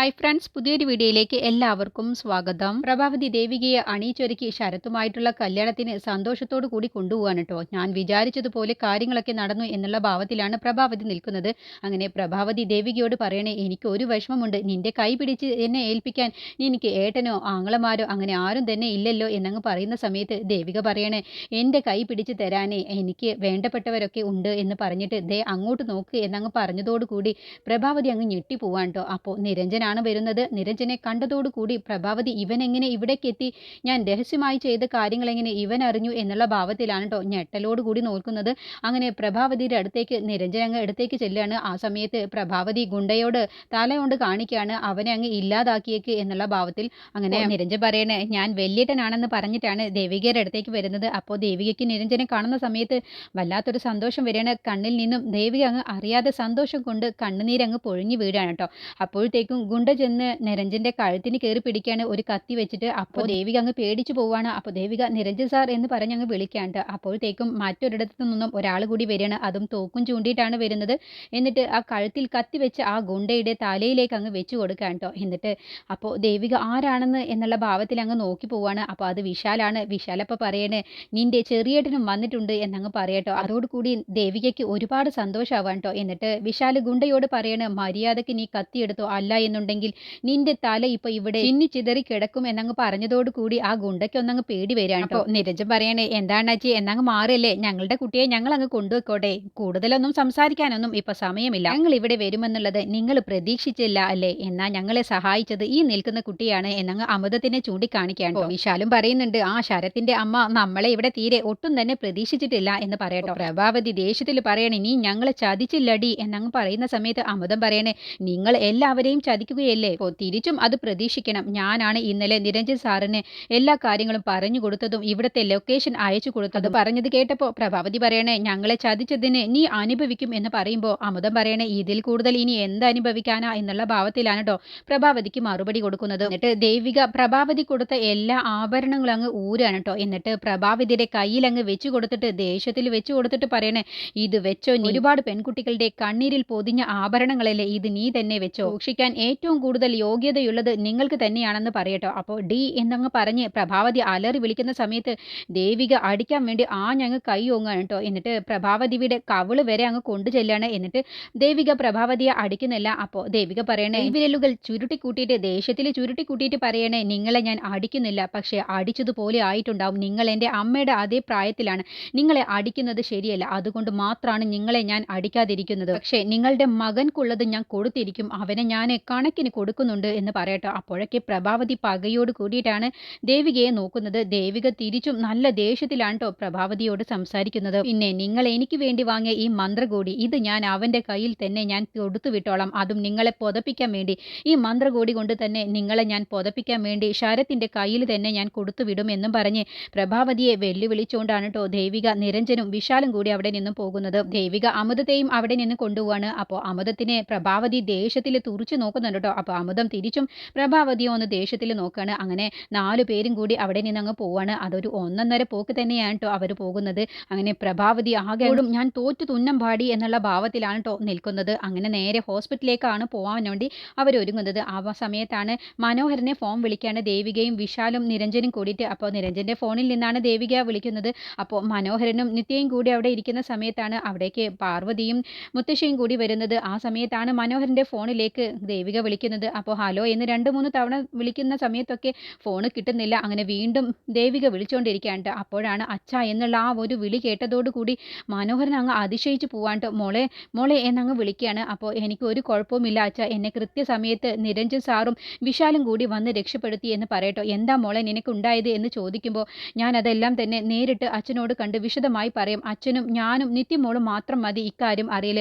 Hi friends പുതിയൊരു വീഡിയോയിലേക്ക് എല്ലാവർക്കും സ്വാഗതം. പ്രഭാവതി ദേവികയെ അണിയിച്ചൊരുക്കി ശരത്തുമായിട്ടുള്ള കല്യാണത്തിന് സന്തോഷത്തോടു കൂടി കൊണ്ടുപോകാൻ കേട്ടോ ഞാൻ വിചാരിച്ചതുപോലെ കാര്യങ്ങളൊക്കെ നടന്നു എന്നുള്ള ഭാവത്തിലാണ് പ്രഭാവതി നിൽക്കുന്നത്. അങ്ങനെ പ്രഭാവതി ദേവികയോട് പറയണേ എനിക്ക് ഒരു വിഷമമുണ്ട്. നിന്റെ കൈ പിടിച്ച് എന്നെ ഏൽപ്പിക്കാൻ എനിക്ക് ഏട്ടനോ ആങ്ങളമാരോ അങ്ങനെ ആരും തന്നെ ഇല്ലല്ലോ എന്നങ്ങ് പറയുന്ന സമയത്ത് ദേവിക പറയണേ എന്റെ കൈ പിടിച്ച് തരാനേ എനിക്ക് വേണ്ടപ്പെട്ടവരൊക്കെ ഉണ്ട് എന്ന് പറഞ്ഞിട്ട് ദേ അങ്ങോട്ട് നോക്ക് എന്നങ്ങ് പറഞ്ഞതോടുകൂടി പ്രഭാവതി അങ്ങ് ഞെട്ടിപ്പോവാൻ കേട്ടോ അപ്പോൾ നിരഞ്ജനാണ് വരുന്നത്. നിരഞ്ജനെ കണ്ടതോടുകൂടി പ്രഭാവതി ഇവൻ എങ്ങനെ ഇവിടേക്ക് എത്തി ഞാൻ രഹസ്യമായി ചെയ്ത കാര്യങ്ങൾ എങ്ങനെ ഇവൻ അറിഞ്ഞു എന്നുള്ള ഭാവത്തിലാണ് കേട്ടോ ഞെട്ടലോട് കൂടി നോക്കുന്നത്. അങ്ങനെ പ്രഭാവതിയുടെ അടുത്തേക്ക് നിരഞ്ജൻ അങ്ങ് അടുത്തേക്ക് ചെല്ലുകയാണ്. ആ സമയത്ത് പ്രഭാവതി ഗുണ്ടയോട് തല കൊണ്ട് കാണിക്കുകയാണ് അവനെ അങ്ങ് ഇല്ലാതാക്കിയേക്ക് എന്നുള്ള ഭാവത്തിൽ. അങ്ങനെ നിരഞ്ജൻ പറയണേ ഞാൻ വെല്ലിട്ടനാണെന്ന് പറഞ്ഞിട്ടാണ് ദേവികയുടെ അടുത്തേക്ക് വരുന്നത്. അപ്പോൾ ദേവികയ്ക്ക് നിരഞ്ജനെ കാണുന്ന സമയത്ത് വല്ലാത്തൊരു സന്തോഷം വരികയാണ്. കണ്ണിൽ നിന്നും ദേവിക അങ്ങ് അറിയാതെ സന്തോഷം കൊണ്ട് കണ്ണുനീരങ്ങ് പൊഴിഞ്ഞു വീഴാണ് കേട്ടോ അപ്പോഴത്തേക്കും ഗുണ്ട ചെന്ന് നിരഞ്ജന്റെ കഴുത്തിന് കയറി പിടിക്കാണ് ഒരു കത്തി വെച്ചിട്ട്. അപ്പോൾ ദേവിക അങ്ങ് പേടിച്ചു പോവാണ്. അപ്പോൾ ദേവിക നിരഞ്ജൻ സാർ എന്ന് പറഞ്ഞ് അങ്ങ് വിളിക്കാണ്ട്. അപ്പോഴത്തേക്കും മറ്റൊരിടത്തു നിന്നും ഒരാൾ കൂടി വരികയാണ്. അതും തോക്കും ചൂണ്ടിയിട്ടാണ് വരുന്നത്. എന്നിട്ട് ആ കഴുത്തിൽ കത്തി വെച്ച് ആ ഗുണ്ടയുടെ തലയിലേക്ക് അങ്ങ് വെച്ച് കൊടുക്കാൻ കേട്ടോ. എന്നിട്ട് അപ്പോൾ ദേവിക ആരാണെന്ന്? എന്നുള്ള ഭാവത്തിൽ അങ്ങ് നോക്കി പോവാണ്. അപ്പോൾ അത് വിശാലാണ്. വിശാലപ്പോൾ പറയണേ നിന്റെ ചെറിയേട്ടനും വന്നിട്ടുണ്ട് എന്നങ്ങ് പറയട്ടോ അതോടുകൂടി ദേവികയ്ക്ക് ഒരുപാട് സന്തോഷമാവാൻ കേട്ടോ. എന്നിട്ട് വിശാൽ ഗുണ്ടയോട് പറയണ മര്യാദയ്ക്ക് നീ കത്തിയെടുത്തോ അല്ല എന്നുണ്ടെങ്കിൽ നിന്റെ തല ഇപ്പൊ ഇവിടെ ചിന്നി ചിതറി കിടക്കും എന്നങ്ങ് പറഞ്ഞതോട് കൂടി ആ ഗുണ്ടയ്ക്ക് ഒന്നങ്ങ് പേടി വരികയാണ് അപ്പോൾ നിരഞ്ജൻ പറയണേ എന്താണ് അച്ഛി എന്നങ്ങ് മാറിയല്ലേ ഞങ്ങളുടെ കുട്ടിയെ ഞങ്ങൾ അങ്ങ് കൊണ്ടുവെക്കോട്ടെ? കൂടുതലൊന്നും സംസാരിക്കാനൊന്നും ഇപ്പൊ സമയമില്ല. ഞങ്ങൾ ഇവിടെ വരുമെന്നുള്ളത് നിങ്ങൾ പ്രതീക്ഷിച്ചില്ല അല്ലേ? എന്നാ ഞങ്ങളെ സഹായിച്ചത് ഈ നിൽക്കുന്ന കുട്ടിയാണ് എന്നങ്ങ് അമൃതത്തിനെ ചൂണ്ടിക്കാണിക്കാണ് വിശാലും പറയുന്നുണ്ട് ആ ശരത്തിന്റെ അമ്മ നമ്മളെ ഇവിടെ തീരെ ഒട്ടും തന്നെ പ്രതീക്ഷിച്ചിട്ടില്ല എന്ന് പറയട്ടോ. പ്രഭാവതി ദേഷ്യത്തിൽ പറയണേ നീ ഞങ്ങളെ ചതിച്ചില്ലടി എന്നങ്ങ് പറയുന്ന സമയത്ത് അമൃതം പറയണേ നിങ്ങൾ എല്ലാവരെയും ചതിക്കുകയല്ലേ അപ്പോൾ തിരിച്ചും അത് പ്രതീക്ഷിക്കണം. ഞാനാണ് ഇന്നലെ നിരഞ്ജൻ സാറിന് എല്ലാ കാര്യങ്ങളും പറഞ്ഞു കൊടുത്തതും ഇവിടുത്തെ ലൊക്കേഷൻ അയച്ചു കൊടുത്തതും. പറഞ്ഞത് കേട്ടപ്പോൾ പ്രഭാവതി പറയണേ ഞങ്ങളെ ചതിച്ചതിന് നീ അനുഭവിക്കും എന്ന് പറയുമ്പോൾ അമുതം പറയണേ ഇതിൽ കൂടുതൽ ഇനി എന്ത് അനുഭവിക്കാനാ? എന്നുള്ള ഭാവത്തിലാണ് കേട്ടോ പ്രഭാവതിക്ക് മറുപടി കൊടുക്കുന്നത്. എന്നിട്ട് ദേവിക പ്രഭാവതി കൊടുത്ത എല്ലാ ആഭരണങ്ങളും അങ്ങ് ഊരാണ് കേട്ടോ എന്നിട്ട് പ്രഭാവതിയുടെ കയ്യിൽ അങ്ങ് വെച്ചു കൊടുത്തിട്ട് ദേഷ്യത്തിൽ വെച്ചു കൊടുത്തിട്ട് പറയണേ ഇത് വെച്ചോ നീ. ഒരുപാട് പെൺകുട്ടികളുടെ കണ്ണീരിൽ പൊതിഞ്ഞ ആഭരണങ്ങളല്ലേ ഇത് നീ തന്നെ വെച്ചോ? സൂക്ഷിക്കാൻ ഏറ്റവും കൂടുതൽ യോഗ്യതയുള്ളത് നിങ്ങൾക്ക് തന്നെയാണെന്ന് പറയട്ടോ. അപ്പോൾ ഡി എന്നങ്ങ് പറഞ്ഞ് പ്രഭാവതി അലറി വിളിക്കുന്ന സമയത്ത് ദേവിക അടിക്കാൻ വേണ്ടി ആ ഞങ്ങൾ കൈ ഓങ്ങാണ് കേട്ടോ. എന്നിട്ട് പ്രഭാവതിയുടെ കവിൾ വരെ അങ്ങ് കൊണ്ടു ചെല്ലാണ് എന്നിട്ട് ദേവിക പ്രഭാവതിയെ അടിക്കുന്നില്ല. അപ്പോൾ ദേവിക പറയണേ വിരലുകൾ ചുരുട്ടി കൂട്ടിയിട്ട് ദേഷ്യത്തിൽ ചുരുട്ടി കൂട്ടിയിട്ട് പറയണേ നിങ്ങളെ ഞാൻ അടിക്കുന്നില്ല. പക്ഷേ അടിച്ചതുപോലെ ആയിട്ടുണ്ടാവും. നിങ്ങൾ എന്റെ അമ്മയുടെ അതേ പ്രായത്തിലാണ്. നിങ്ങളെ അടിക്കുന്നത് ശരിയല്ല. അതുകൊണ്ട് മാത്രമാണ് നിങ്ങളെ ഞാൻ അടിക്കാതിരിക്കുന്നത്. പക്ഷേ നിങ്ങളുടെ മകൻക്കുള്ളത് ഞാൻ കൊടുത്തിരിക്കും. അവനെ ഞാൻ കണക്കിന് കൊടുക്കുന്നുണ്ട് എന്ന് പറയട്ടോ. അപ്പോഴൊക്കെ പ്രഭാവതി പകയോട് കൂടിയിട്ടാണ് ദേവികയെ നോക്കുന്നത്. ദേവിക തിരിച്ചും നല്ല ദേഷ്യത്തിലാണ് കേട്ടോ പ്രഭാവതിയോട് സംസാരിക്കുന്നത്. പിന്നെ നിങ്ങൾ എനിക്ക് വേണ്ടി വാങ്ങിയ ഈ മന്ത്രകോടി ഇത് ഞാൻ അവന്റെ കയ്യിൽ തന്നെ ഞാൻ കൊടുത്തു വിട്ടോളാം. അതും നിങ്ങളെ പൊതപ്പിക്കാൻ വേണ്ടി. ഈ മന്ത്രകോടി കൊണ്ട് തന്നെ നിങ്ങളെ ഞാൻ പൊതപ്പിക്കാൻ വേണ്ടി ശരത്തിന്റെ കയ്യിൽ തന്നെ ഞാൻ കൊടുത്തു വിടും എന്നും പറഞ്ഞ് പ്രഭാവതിയെ വെല്ലുവിളിച്ചുകൊണ്ടാണ് കേട്ടോ ദേവിക നിരഞ്ജനും വിശാലും കൂടി അവിടെ നിന്നും പോകുന്നത്. ദേവിക അമൃതത്തെയും അവിടെ നിന്ന് കൊണ്ടുപോവാണ്. അപ്പോൾ അമൃതത്തിനെ പ്രഭാവതി ദേഷ്യത്തിൽ തുറച്ചു നോക്കുന്നുണ്ട് കേട്ടോ. അപ്പോൾ അമുദം തിരിച്ചും പ്രഭാവതിയെ ഒന്ന് ദേഷ്യത്തിൽ നോക്കുകയാണ് അങ്ങനെ നാലു പേരും കൂടി അവിടെ നിന്ന് അങ്ങ് പോവാണ്. അതൊരു ഒന്നൊന്നര പോക്ക് തന്നെയാണ് കേട്ടോ അവർ പോകുന്നത്. അങ്ങനെ പ്രഭാവതി ആകെ ഞാൻ തോറ്റു തുന്നം പാടി എന്നുള്ള ഭാവത്തിലാണ് കേട്ടോ നിൽക്കുന്നത്. അങ്ങനെ നേരെ ഹോസ്പിറ്റലിലേക്കാണ് പോകാൻ വേണ്ടി അവർ ഒരുങ്ങുന്നത്. ആ സമയത്താണ് മനോഹരനെ ഫോൺ വിളിക്കാണ് ദേവികയും വിശാലും നിരഞ്ജനും കൂടിയിട്ട്. അപ്പോൾ നിരഞ്ജന്റെ ഫോണിൽ നിന്നാണ് ദേവിക വിളിക്കുന്നത്. അപ്പോൾ മനോഹരനും നിത്യയും കൂടി അവിടെ ഇരിക്കുന്ന സമയത്താണ് അവിടേക്ക് പാർവതിയും മുത്തശ്ശിയും കൂടി വരുന്നത്. ആ സമയത്താണ് മനോഹരന്റെ ഫോണിലേക്ക് ദേവിക വിളിക്കുന്നത്. അപ്പോൾ ഹലോ എന്ന് രണ്ട് മൂന്ന് തവണ വിളിക്കുന്ന സമയത്തൊക്കെ ഫോൺ കിട്ടുന്നില്ല. അങ്ങനെ വീണ്ടും ദേവിക വിളിച്ചുകൊണ്ടിരിക്കാണ്ട് അപ്പോഴാണ് അച്ഛ എന്നുള്ള ആ ഒരു വിളി കേട്ടതോടുകൂടി മനോഹരൻ അങ്ങ് അതിശയിച്ച് പോവാണ്ട് മോളെ മോളെ എന്നങ്ങ് വിളിക്കുകയാണ്. അപ്പോൾ എനിക്ക് ഒരു കുഴപ്പവുമില്ല അച്ഛ. എന്നെ കൃത്യസമയത്ത് നിരഞ്ജൻ സാറും വിശാലും കൂടി വന്ന് രക്ഷപ്പെടുത്തി എന്ന് പറയട്ടോ. എന്താ മോളെ നിനക്കുണ്ടായത് എന്ന് ചോദിക്കുമ്പോൾ ഞാൻ അതെല്ലാം തന്നെ നേരിട്ട് അച്ഛനോട് കണ്ട് വിശദമായി പറയും. അച്ഛനും ഞാനും നിത്യമോളും മാത്രം മതി ഇക്കാര്യം അറിയൽ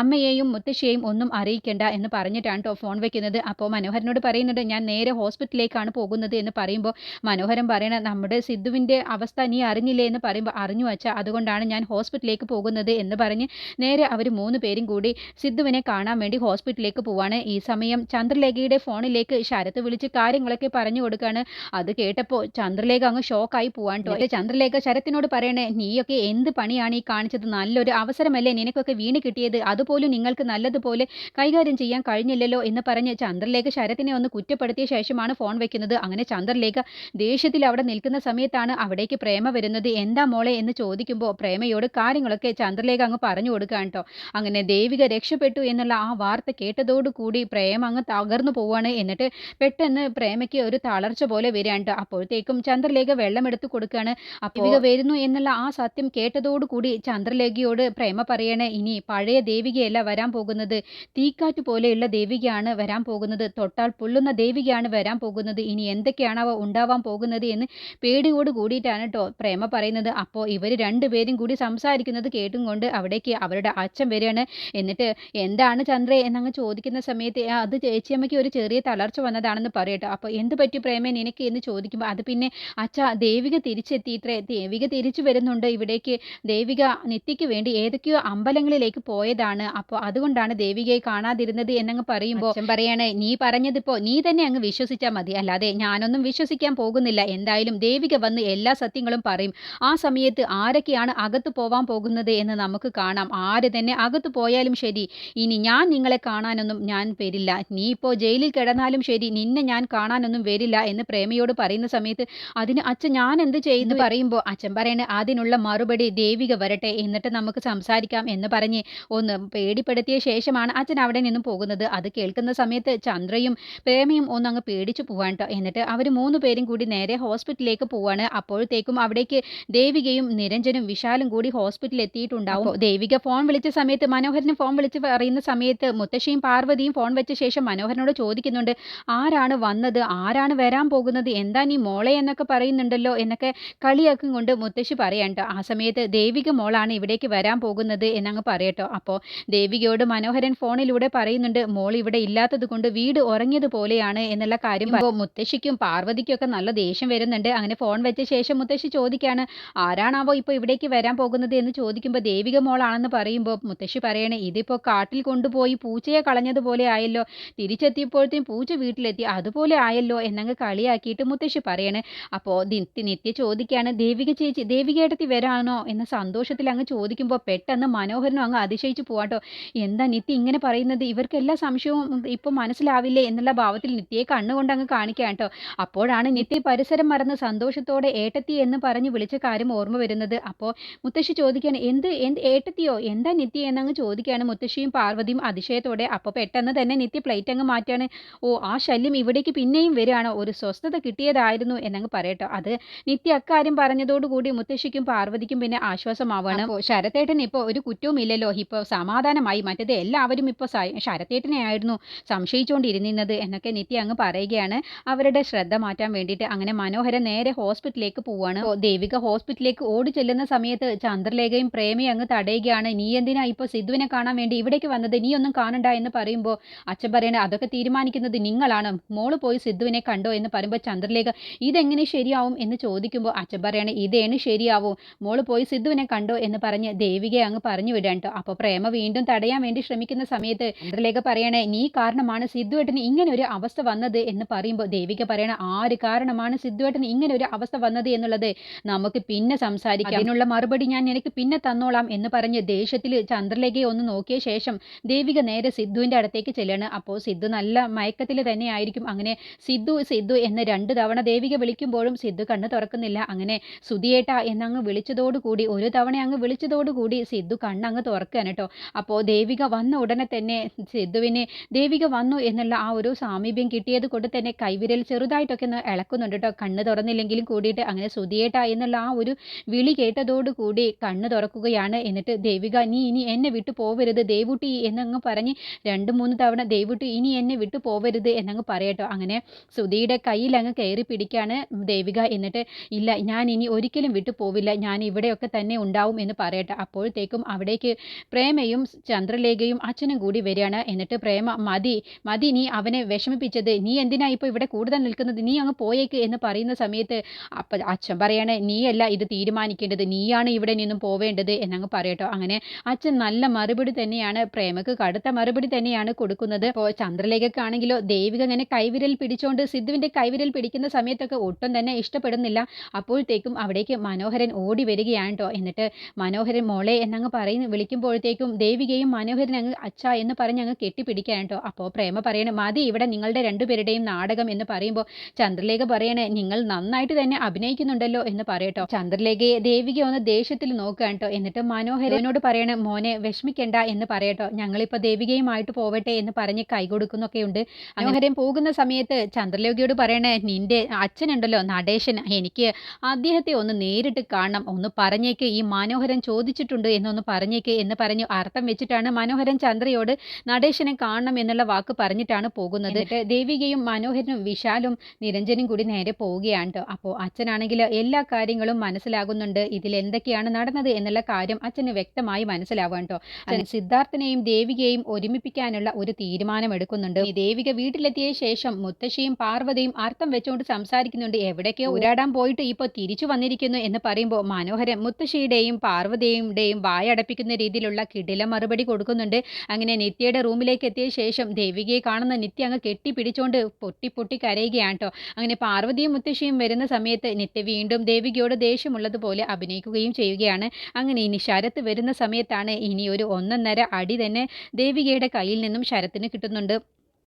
അമ്മയെയും മുത്തശ്ശിയെയും ഒന്നും അറിയിക്കേണ്ട എന്ന് പറഞ്ഞിട്ടാണ് കേട്ടോ ഫോൺ വെക്കുന്നത്. അപ്പോൾ മനോഹരനോട് പറയുന്നുണ്ട് ഞാൻ നേരെ ഹോസ്പിറ്റലിലേക്കാണ് പോകുന്നത് എന്ന് പറയുമ്പോൾ മനോഹരൻ പറയണ നമ്മുടെ സിദ്ധുവിന്റെ അവസ്ഥ നീ അറിഞ്ഞില്ലേ എന്ന് പറയുമ്പോൾ അറിഞ്ഞു വച്ചാൽ അതുകൊണ്ടാണ് ഞാൻ ഹോസ്പിറ്റലിലേക്ക് പോകുന്നത് എന്ന് പറഞ്ഞ് നേരെ അവർ മൂന്ന് പേരും കൂടി സിദ്ധുവിനെ കാണാൻ വേണ്ടി ഹോസ്പിറ്റലിലേക്ക് പോവാണ്. ഈ സമയം ചന്ദ്രലേഖയുടെ ഫോണിലേക്ക് ശരത്ത് വിളിച്ച് കാര്യങ്ങളൊക്കെ പറഞ്ഞു കൊടുക്കുകയാണ് അത് കേട്ടപ്പോൾ ചന്ദ്രലേഖ അങ്ങ് ഷോക്കായി പോവാൻ കേട്ടോ. ചന്ദ്രലേഖ ശരത്തിനോട് പറയണേ നീയൊക്കെ എന്ത് പണിയാണ് ഈ കാണിച്ചത്? നല്ലൊരു അവസരമല്ലേ നിനക്കൊക്കെ വീണ് കിട്ടിയത്? അതുപോലും നിങ്ങൾക്ക് നല്ലതുപോലെ കൈകാര്യം ചെയ്യാൻ കഴിഞ്ഞില്ലല്ലോ എന്ന് പറഞ്ഞ് ചന്ദ്രലേഖ ശരത്തിനെ ഒന്ന് കുറ്റപ്പെടുത്തിയ ശേഷമാണ് ഫോൺ വെക്കുന്നത്. അങ്ങനെ ചന്ദ്രലേഖ ദേഷ്യത്തിൽ അവിടെ നിൽക്കുന്ന സമയത്താണ് അവിടേക്ക് പ്രേമ വരുന്നത്. എന്താ മോളെ എന്ന് ചോദിക്കുമ്പോൾ പ്രേമയോട് കാര്യങ്ങളൊക്കെ ചന്ദ്രലേഖ അങ്ങ് പറഞ്ഞു കൊടുക്കാൻ കേട്ടോ അങ്ങനെ ദേവിക രക്ഷപ്പെട്ടു എന്നുള്ള ആ വാർത്ത കേട്ടതോടുകൂടി പ്രേമ അങ്ങ് തകർന്നു പോവാണ്. എന്നിട്ട് പെട്ടെന്ന് പ്രേമയ്ക്ക് ഒരു തളർച്ച പോലെ വരികയാണ് അപ്പോഴത്തേക്കും ചന്ദ്രലേഖ വെള്ളമെടുത്ത് കൊടുക്കുകയാണ്. അപ്പോൾ വരുന്നു എന്നുള്ള ആ സത്യം കേട്ടതോടുകൂടി ചന്ദ്രലേഖയോട് പ്രേമ പറയണേ ഇനി പഴയ ദേവികയല്ല വരാൻ പോകുന്നത്. തീക്കാറ്റ് പോലെയുള്ള ദേവികയാണ് വരാൻ പോകുന്നത്? തൊട്ടാൽ പൊള്ളുന്ന ദേവികയാണ് വരാൻ പോകുന്നത്. ഇനി എന്തൊക്കെയാണവ ഉണ്ടാവാൻ പോകുന്നത് എന്ന് പേടിയോട് കൂടിയിട്ടാണ് കേട്ടോ പ്രേമ പറയുന്നത്. അപ്പോൾ ഇവർ രണ്ടുപേരും കൂടി സംസാരിക്കുന്നത് കേട്ടും കൊണ്ട് അവിടേക്ക് അവരുടെ അച്ഛൻ വരികയാണ്. എന്നിട്ട് എന്താണ് ചന്ദ്രേ എന്നങ്ങ് ചോദിക്കുന്ന സമയത്ത് "ആ, അത് ചേച്ചിയമ്മയ്ക്ക് ഒരു ചെറിയ തളർച്ച വന്നതാണെന്ന് പറയട്ടോ അപ്പോൾ എന്ത് പറ്റി പ്രേമേ നിനക്ക് എന്ന് ചോദിക്കുമ്പോൾ അത് പിന്നെ അച്ഛ ദേവിക തിരിച്ചെത്തിയിത്രേ ദേവിക തിരിച്ചു വരുന്നുണ്ട്. ഇവിടേക്ക് ദേവിക നിത്യയ്ക്ക് വേണ്ടി ഏതൊക്കെയോ അമ്പലങ്ങളിലേക്ക് പോയതാണ്. അപ്പോൾ അതുകൊണ്ടാണ് ദേവികയെ കാണാതിരുന്നത് എന്നങ്ങ് പറയുമ്പോൾ പറയാണ് നീ പറഞ്ഞതിപ്പോ നീ തന്നെ അങ്ങ് വിശ്വസിച്ചാൽ മതി. അല്ലാതെ ഞാനൊന്നും വിശ്വസിക്കാൻ പോകുന്നില്ല. എന്തായാലും ദേവിക വന്ന് എല്ലാ സത്യങ്ങളും പറയും. ആ സമയത്ത് ആരൊക്കെയാണ് അകത്ത് പോവാൻ പോകുന്നത് എന്ന് നമുക്ക് കാണാം. ആര് തന്നെ അകത്ത് പോയാലും ശരി. ഇനി ഞാൻ നിങ്ങളെ കാണാനൊന്നും ഞാൻ വരില്ല. നീ ഇപ്പോ ജയിലിൽ കിടന്നാലും ശരി. നിന്നെ ഞാൻ കാണാനൊന്നും വരില്ല എന്ന് പ്രേമയോട് പറയുന്ന സമയത്ത് അതിന് അച്ഛൻ ഞാൻ എന്ത് ചെയ്യുന്നു പറയുമ്പോൾ അച്ഛൻ പറയണ അതിനുള്ള മറുപടി ദേവിക വരട്ടെ. എന്നിട്ട് നമുക്ക് സംസാരിക്കാം എന്ന് പറഞ്ഞ് ഒന്ന് പേടിപ്പെടുത്തിയ ശേഷമാണ് അച്ഛൻ അവിടെ നിന്നും പോകുന്നത്. അത് കേൾക്കുന്ന സമയത്ത് ചന്ദ്രയും പ്രേമയും ഒന്ന് അങ്ങ് പേടിച്ചു പോവാൻ ട്ടോ. എന്നിട്ട് അവർ മൂന്ന് പേരും കൂടി നേരെ ഹോസ്പിറ്റലിലേക്ക് പോവാണ്. അപ്പോഴത്തേക്കും അവിടേക്ക് ദേവികയും നിരഞ്ജനും വിശാലും കൂടി ഹോസ്പിറ്റലിൽ എത്തിയിട്ടുണ്ടാവും. ദേവിക ഫോൺ വിളിച്ച സമയത്ത് മനോഹരന് ഫോൺ വിളിച്ച് പറയുന്ന സമയത്ത് മുത്തശ്ശിയും പാർവതിയും ഫോൺ വെച്ച ശേഷം മനോഹരനോട് ചോദിക്കുന്നുണ്ട് ആരാണ് വന്നത്? ആരാണ് വരാൻ പോകുന്നത്? എന്താ നീ മോളെ എന്നൊക്കെ പറയുന്നുണ്ടല്ലോ? എന്നൊക്കെ കളിയാക്കും കൊണ്ട് മുത്തശ്ശി പറയണ്ട ആ സമയത്ത് ദേവിക മോളാണ് ഇവിടേക്ക് വരാൻ പോകുന്നത് എന്നങ്ങ് പറയട്ടോ അപ്പോൾ ദേവികയോട് മനോഹരൻ ഫോണിലൂടെ പറയുന്നുണ്ട് മോൾ ഇവിടെ ഇല്ലാത്തത് കൊണ്ട് വീട് ഉറങ്ങിയത് പോലെയാണ് എന്നുള്ള കാര്യം മുത്തശ്ശിക്കും പാർവതിക്കൊക്കെ നല്ല ദേഷ്യം വരുന്നുണ്ട്. അങ്ങനെ ഫോൺ വെച്ച ശേഷം മുത്തശ്ശി ചോദിക്കാണ് ആരാണാവോ ഇപ്പോൾ ഇവിടേക്ക് വരാൻ പോകുന്നത്? എന്ന് ചോദിക്കുമ്പോൾ ദേവിക മോളാണെന്ന് പറയുമ്പോൾ മുത്തശ്ശി പറയണേ ഇതിപ്പോൾ കാട്ടിൽ കൊണ്ടുപോയി പൂച്ചയെ കളഞ്ഞതുപോലെ ആയല്ലോ. തിരിച്ചെത്തിയപ്പോഴത്തേക്കും പൂച്ച വീട്ടിലെത്തി അതുപോലെ ആയല്ലോ എന്നങ്ങ് കളിയാക്കിയിട്ട് മുത്തശ്ശി പറയണേ. അപ്പോൾ നിത്യ ചോദിക്കുകയാണ് ദേവിക ചേച്ചി ദേവികേട്ടത്തി വരാണോ? എന്ന സന്തോഷത്തിൽ അങ്ങ് ചോദിക്കുമ്പോൾ പെട്ടെന്ന് മനോഹരനും അങ്ങ് അതിശയിച്ചു പോവാട്ടോ. എന്താ നിത്യ ഇങ്ങനെ പറയുന്നത്? ഇവർക്ക് എല്ലാ സംശയവും ഇപ്പം മനസ്സിലാവില്ലേ എന്നുള്ള ഭാവത്തിൽ നിത്യയെ കണ്ണുകൊണ്ട് അങ്ങ് കാണിക്കാം അപ്പോഴാണ് നിത്യ പരിസരം മറന്ന് സന്തോഷത്തോടെ ഏട്ടത്തി എന്ന് പറഞ്ഞ് വിളിച്ച കാര്യം ഓർമ്മ വരുന്നത്. അപ്പോൾ മുത്തശ്ശി ചോദിക്കുകയാണ് എന്ത് എന്ത് ഏട്ടത്തിയോ? എന്താ നിത്യ എന്നങ്ങ് ചോദിക്കുകയാണ് മുത്തശ്ശിയും പാർവതിയും അതിശയത്തോടെ. അപ്പോൾ പെട്ടെന്ന് തന്നെ നിത്യ പ്ലേറ്റ് അങ്ങ് മാറ്റാണ് ഓ ആ ശല്യം ഇവിടേക്ക് പിന്നെയും വരികയാണോ? ഒരു സ്വസ്ഥത കിട്ടിയതായിരുന്നു എന്നങ്ങ് പറയട്ടോ. അത് നിത്യ അക്കാര്യം പറഞ്ഞതോടുകൂടി മുത്തശ്ശിക്കും പാർവതിക്കും പിന്നെ ആശ്വാസമാവാണ്. അപ്പോൾ ശരത്തേട്ടൻ ഇപ്പോൾ ഒരു കുറ്റവും ഇല്ലല്ലോ ഇപ്പോൾ സമാധാനമായി. മറ്റേത് എല്ലാവരും ഇപ്പോൾ ശരത്തേട്ടനെ ആയിരുന്നു സംശയിച്ചുകൊണ്ടിരുന്നത് എന്നൊക്കെ നിത്യ അങ്ങ് പറയുകയാണ്. അവരുടെ ശ്രദ്ധ മാറ്റാൻ വേണ്ടിയിട്ട് അങ്ങനെ മനോഹരൻ നേരെ ഹോസ്പിറ്റലിലേക്ക് പോവാണ് ദേവിക ഹോസ്പിറ്റലിലേക്ക് ഓടി ചെല്ലുന്ന സമയത്ത് ചന്ദ്രലേഖയും പ്രേമയും അങ്ങ് തടയുകയാണ്. നീ എന്തിനാ ഇപ്പോൾ സിദ്ധുവിനെ കാണാൻ വേണ്ടി ഇവിടേക്ക് വന്നത്? നീ ഒന്നും കാണണ്ട എന്ന് പറയുമ്പോൾ അച്ഛൻ പറയണേ അതൊക്കെ തീരുമാനിക്കുന്നത് നിങ്ങളാണ്. മോൾ പോയി സിദ്ധുവിനെ കണ്ടോ എന്ന് പറയുമ്പോൾ ചന്ദ്രലേഖ ഇതെങ്ങനെ ശരിയാവും? എന്ന് ചോദിക്കുമ്പോൾ അച്ഛൻ പറയണേ ഇതേണ് ശരിയാവും. മോൾ പോയി സിദ്ധുവിനെ കണ്ടോ എന്ന് പറഞ്ഞ് ദേവികയെ അങ്ങ് പറഞ്ഞു വിടാൻ കേട്ടോ അപ്പോൾ പ്രേമ വീണ്ടും തടയാൻ വേണ്ടി ശ്രമിക്കുന്ന സമയത്ത് ചന്ദ്രലേഖ പറയണേ നീ കാരണമാണ് സിദ്ധുവേട്ടന് ഇങ്ങനെ ഒരു അവസ്ഥ വന്നത് എന്ന് പറയുമ്പോൾ ദേവിക പറയണ ആര് കാരണമാണ് സിദ്ധുവേട്ടന് ഇങ്ങനെ ഒരു അവസ്ഥ വന്നത് എന്നുള്ളത് നമുക്ക് പിന്നെ സംസാരിക്കാം. അതിനുള്ള മറുപടി ഞാൻ എനിക്ക് പിന്നെ തന്നോളാം എന്ന് പറഞ്ഞ് ദേഷ്യത്തിൽ ചന്ദ്രലേഖയെ ഒന്ന് നോക്കിയ ശേഷം ദേവിക നേരെ സിദ്ധുവിന്റെ അടുത്തേക്ക് ചെല്ലാണ്. അപ്പോൾ സിദ്ധു നല്ല മയക്കത്തിൽ തന്നെ ആയിരിക്കും. അങ്ങനെ സിദ്ധു സിദ്ധു എന്ന് രണ്ട് തവണ ദേവിക വിളിക്കുമ്പോഴും സിദ്ധു കണ്ണ് തുറക്കുന്നില്ല. അങ്ങനെ സുധിയേട്ട എന്നങ്ങ് വിളിച്ചതോടുകൂടി ഒരു തവണ അങ്ങ് വിളിച്ചതോടുകൂടി സിദ്ധു കണ്ണങ്ങ് തുറക്കുകയാണ് കേട്ടോ. അപ്പോൾ ദേവിക വന്ന ഉടനെ തന്നെ സിദ്ധുവിനെ ദേവിക വന്നു എന്നുള്ള ആ ഒരു സാമീപ്യം കിട്ടിയത് കൊണ്ട് തന്നെ കൈവിരൽ ചെറുതായിട്ടൊക്കെ ഒന്ന് ഇളക്കുന്നുണ്ട് കേട്ടോ. കണ്ണ് തുറന്നില്ലെങ്കിലും കൂടിയിട്ട് അങ്ങനെ സുതിയേട്ട എന്നുള്ള ആ ഒരു വിളി കേട്ടതോടുകൂടി കണ്ണ് തുറക്കുകയാണ്. എന്നിട്ട് ദേവിക നീ ഇനി എന്നെ വിട്ടു പോവരുത് ദേവുട്ടി എന്നങ്ങ് പറഞ്ഞ് രണ്ട് മൂന്ന് തവണ ദേവുട്ടി ഇനി എന്നെ വിട്ടു പോവരുത് എന്നങ്ങ് പറയട്ടോ അങ്ങനെ സുധിയുടെ കയ്യിൽ അങ്ങ് കയറി പിടിക്കാണ് ദേവിക. എന്നിട്ട് ഇല്ല ഞാൻ ഇനി ഒരിക്കലും വിട്ടു പോവില്ല. ഞാൻ ഇവിടെയൊക്കെ തന്നെ ഉണ്ടാവും എന്ന് പറയട്ടെ അപ്പോഴത്തേക്കും അവിടേക്ക് പ്രേമയും ചന്ദ്രലേഖയും അച്ഛനും കൂടി വരികയാണ്. എന്നിട്ട് പ്രേമ മതി മതി നീ അവനെ വിഷമിപ്പിച്ചത്. നീ എന്തിനാ ഇപ്പോൾ ഇവിടെ കൂടുതൽ നിൽക്കുന്നത്? നീ അങ്ങ് പോയേക്ക് എന്ന് പറയുന്ന സമയത്ത് അപ്പം അച്ഛൻ പറയണേ നീയല്ല ഇത് തീരുമാനിക്കേണ്ടത്. നീയാണ് ഇവിടെ നിന്നും പോവേണ്ടത്. എന്നങ്ങ് പറയട്ടോ അങ്ങനെ അച്ഛൻ നല്ല മറുപടി തന്നെയാണ് പ്രേമക്ക് കടുത്ത മറുപടി തന്നെയാണ് കൊടുക്കുന്നത്. അപ്പോൾ ചന്ദ്രലേഖക്കാണെങ്കിലോ ദേവിക ഇങ്ങനെ കൈവിരൽ പിടിച്ചുകൊണ്ട് സിദ്ധുവിന്റെ കൈവിരൽ പിടിക്കുന്ന സമയത്തൊക്കെ ഒട്ടും തന്നെ ഇഷ്ടപ്പെടുന്നില്ല. അപ്പോഴത്തേക്കും അവിടേക്ക് മനോഹരൻ ഓടി വരികയാണ് കേട്ടോ. എന്നിട്ട് മനോഹരൻ മോളെ എന്നങ്ങ് പറയുന്ന വിളിക്കുമ്പോഴത്തേക്കും ദേവികയും മനോഹരൻ അങ്ങ് അച്ഛ എന്ന് പറഞ്ഞ് അങ്ങ് കെട്ടിപ്പിടിക്കാൻ കേട്ടോ. അപ്പോൾ അപ്പോൾ പ്രേമ പറയണ മതി ഇവിടെ നിങ്ങളുടെ രണ്ടുപേരുടെയും നാടകം എന്ന് പറയുമ്പോൾ ചന്ദ്രലേഖ പറയണേ നിങ്ങൾ നന്നായിട്ട് തന്നെ അഭിനയിക്കുന്നുണ്ടല്ലോ എന്ന് പറയട്ടോ. ചന്ദ്രലേഖയെ ദേവിക ഒന്ന് ദേഷ്യത്തിൽ നോക്കുകയാണ് കേട്ടോ. എന്നിട്ട് മനോഹരനോട് പറയണ മോനെ വിഷമിക്കണ്ട എന്ന് പറയട്ടോ. ഞങ്ങളിപ്പോൾ ദേവികയുമായിട്ട് പോവട്ടെ എന്ന് പറഞ്ഞ് കൈ കൊടുക്കുന്നൊക്കെ ഉണ്ട് മനോഹരൻ പോകുന്ന സമയത്ത് ചന്ദ്രലേഖയോട് പറയണേ നിന്റെ അച്ഛനുണ്ടല്ലോ നടേശൻ. എനിക്ക് അദ്ദേഹത്തെ ഒന്ന് നേരിട്ട് കാണണം. ഒന്ന് പറഞ്ഞേക്ക്. ഈ മനോഹരൻ ചോദിച്ചിട്ടുണ്ട് എന്നൊന്ന് പറഞ്ഞേക്ക് എന്ന് പറഞ്ഞു അർത്ഥം വെച്ചിട്ടാണ് മനോഹരൻ ചന്ദ്രയോട് നടേശനെ കാണണം എന്നുള്ള വാക്ക് പറഞ്ഞിട്ടാണ് പോകുന്നത്. ദേവികയും മനോഹരനും വിശാലും നിരഞ്ജനും കൂടി നേരെ പോവുകയാണ് കേട്ടോ അപ്പോൾ അച്ഛനാണെങ്കിൽ എല്ലാ കാര്യങ്ങളും മനസ്സിലാകുന്നുണ്ട്. ഇതിൽ എന്തൊക്കെയാണ് നടന്നത് എന്നുള്ള കാര്യം അച്ഛന് വ്യക്തമായി മനസ്സിലാവാൻ കേട്ടോ അച്ഛൻ സിദ്ധാർത്ഥനെയും ദേവികയെയും ഒരുമിപ്പിക്കാനുള്ള ഒരു തീരുമാനം എടുക്കുന്നുണ്ട് ദേവിക വീട്ടിലെത്തിയ ശേഷം മുത്തശ്ശിയും പാർവതിയും അർത്ഥം വെച്ചുകൊണ്ട് സംസാരിക്കുന്നുണ്ട്. എവിടേക്കോ ഉരാടാൻ പോയിട്ട് ഇപ്പോൾ തിരിച്ചു വന്നിരിക്കുന്നു എന്ന് പറയുമ്പോൾ മനോഹരൻ മുത്തശ്ശിയുടെയും പാർവതിയുടെയും വായടപ്പിക്കുന്ന രീതിയിലുള്ള കിടില മറുപടി കൊടുക്കുന്നുണ്ട്. അങ്ങനെ നിത്യയുടെ റൂമിലേക്ക് എത്തിയ ശേഷം ദേവികയെ കാണുന്ന നിത്യ അങ്ങ് കെട്ടിപ്പിടിച്ചുകൊണ്ട് പൊട്ടി പൊട്ടി കരയുകയാണ് കേട്ടോ അങ്ങനെ പാർവതിയും മുത്തശ്ശിയും വരുന്ന സമയത്ത് നിത്യ വീണ്ടും ദേവികയോട് ദേഷ്യമുള്ളതുപോലെ അഭിനയിക്കുകയും ചെയ്യുകയാണ്. അങ്ങനെ ഇനി ശരത്ത് വരുന്ന സമയത്താണ് ഇനി ഒരു ഒന്നൊന്നര അടി തന്നെ ദേവികയുടെ കയ്യിൽ നിന്നും ശരത്തിന് കിട്ടുന്നുണ്ട്.